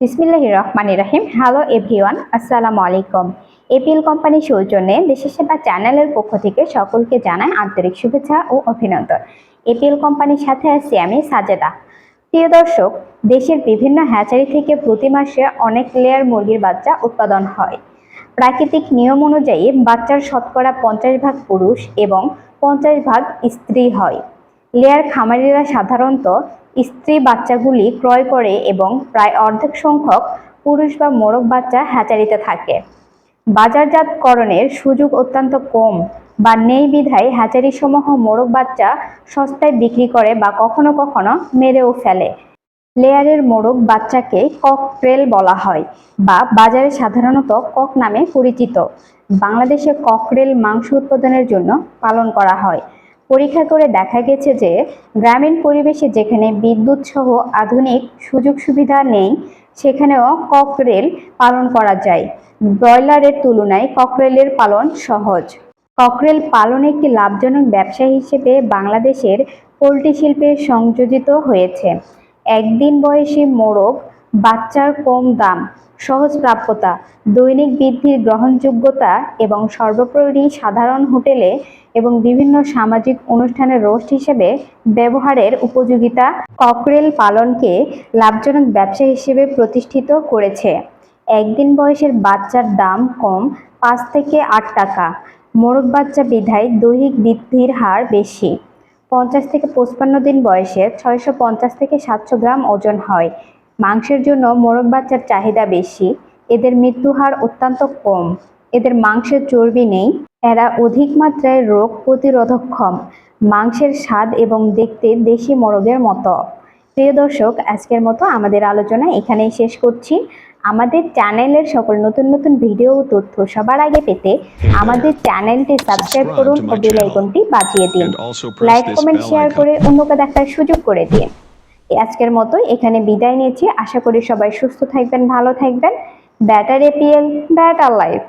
বিসমিল্লাহ রহমান রাহিম। Hello everyone আসসালামু আলাইকুম। এপিএল কোম্পানি সৌজন্যে দেশের সেবা চ্যানেলের পক্ষ থেকে সকলকে জানায় আন্তরিক শুভেচ্ছা ও অভিনন্দন। এপিএল কোম্পানির সাথে আছি আমি সাজেদা। প্রিয় দর্শক, দেশের বিভিন্ন হ্যাচারি থেকে প্রতি মাসে অনেক লেয়ার মুরগির বাচ্চা উৎপাদন হয়। প্রাকৃতিক নিয়ম অনুযায়ী বাচ্চার শতকরা পঞ্চাশ ভাগ পুরুষ এবং পঞ্চাশ ভাগ স্ত্রী হয়। লেয়ার খামারিরা সাধারণত স্ত্রী বাচ্চাগুলি ক্রয় করে এবং প্রায় অর্ধেক সংখ্যক পুরুষ বা মোরগ বাচ্চা হ্যাচারিতে থাকে। বাজারজাতকরণের সুযোগ অত্যন্ত কম বা নেই বিধায় হ্যাচারিসমূহ মোরগ বাচ্চা সস্তায় বিক্রি করে বা কখনো কখনো মেরেও ফেলে। লেয়ারের মোরগ বাচ্চাকে ককটেল বলা হয় বা বাজারে সাধারণত কক নামে পরিচিত। বাংলাদেশে ককরেল মাংস উৎপাদনের জন্য পালন করা হয়। পরীক্ষা করে দেখা গেছে যে গ্রামীণ পরিবেশে যেখানে বিদ্যুৎ সহ আধুনিক সুযোগ সুবিধা নেই, সেখানেও ককরেল পালন করা যায়। ব্রয়লারের তুলনায় ককরেলের পালন সহজ। ককরেল পালন একটি লাভজনক ব্যবসা হিসেবে বাংলাদেশের পোলট্রি শিল্পে সংযোজিত হয়েছে। একদিন বয়সী মোরগ বাচ্চার কম দাম সহজ প্রাপ্যতা, দৈনিক বৃদ্ধির গ্রহণযোগ্যতা এবং সর্বোপরি সাধারণ হোটেলে এবং বিভিন্ন সামাজিক অনুষ্ঠানে রোস্ট হিসেবে ব্যবহারের উপযোগিতা ককরেল পালনকে লাভজনক ব্যবসা হিসেবে প্রতিষ্ঠিত করেছে। একদিন বয়সের বাচ্চার দাম কম পাঁচ থেকে আট টাকা। মোরগ বাচ্চা বিধায় দৈহিক বৃদ্ধির হার বেশি। পঞ্চাশ থেকে পঁচপান্ন দিন বয়সে ছয়শো পঞ্চাশ থেকে সাতশো গ্রাম ওজন হয়। মাংসের জন্য মোরগ বাচ্চার চাহিদা বেশি। এদের মৃত্যু হার অত্যন্ত কম। এদের মাংসের চর্বি নেই। এরা অধিক মাত্রায় রোগ প্রতিরোধক্ষম মাংসের স্বাদ এবং দেখতে দেশি মোরগের মতো। প্রিয় দর্শক আজকের মতো আমাদের আলোচনা এখানেই শেষ করছি। আমাদের চ্যানেলের সকল নতুন নতুন ভিডিও ও তথ্য সবার আগে পেতে আমাদের চ্যানেলটি সাবস্ক্রাইব করুন ও বেল আইকনটি বাজিয়ে দিন। লাইক কমেন্ট শেয়ার করে অন্যকে দেখার সুযোগ করে দিন। আজকের মতো এখানে বিদায় নিয়েছি। আশা করি সবাই সুস্থ থাকবেন, ভালো থাকবেন। Batter APL batter life